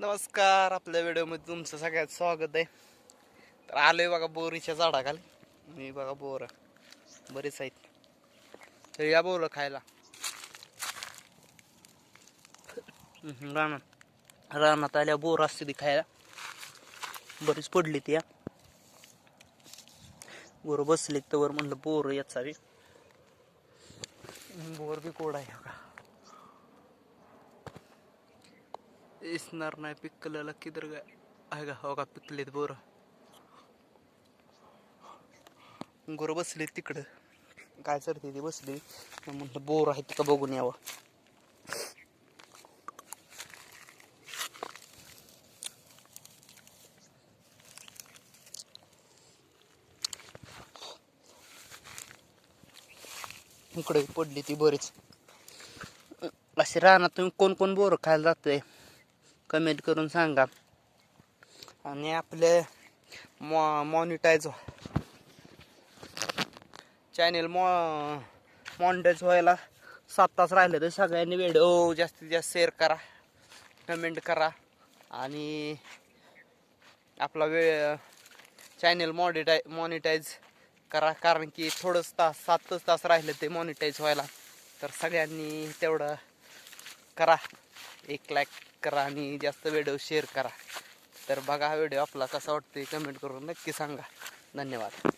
नमस्कार आपल्या व्हिडिओमध्ये तुमचं सगळ्यात स्वागत आहे. तर आलोय बघा बोरीच्या झाडाखाली. मी बघा बोर बरेच आहेत. तर या बोर खायला. रानात रानात आल्या बोर असते ती खायला. बरीच पडली ती या. बोर बसली तर म्हणलं बोर याचावी. बोर बी कोड आहे का दिसणार नाही पिकलेला किधर काय आहे का हो का पिकलेत बोर। गोरं बसले तिकडं। काय चढते ती बसली मग म्हटलं बोर आहेत का बघून यावं। इकडे पडली ती बरीच। असे रानातून तुम्ही कोण कोण बोर खायला जातोय? कमेंट करून सांगा. आणि आपले मॉ मॉनिटाईज चॅनेल मॉ मॉनिटाईज व्हायला सात तास राहिले तर सगळ्यांनी व्हिडिओ जास्तीत जास्त शेअर करा कमेंट करा आणि आपला वेळ चॅनेल मॉडिटाय मॉनिटाईज करा. कारण की थोडंच तास सातच तास राहिले ते मॉनिटाईज व्हायला. तर सगळ्यांनी तेवढं करा. एक लाईक करा आणि जास्त व्हिडिओ शेअर करा. तर बघा हा व्हिडिओ आपला कसा वाटतोय कमेंट करून नक्की सांगा. धन्यवाद.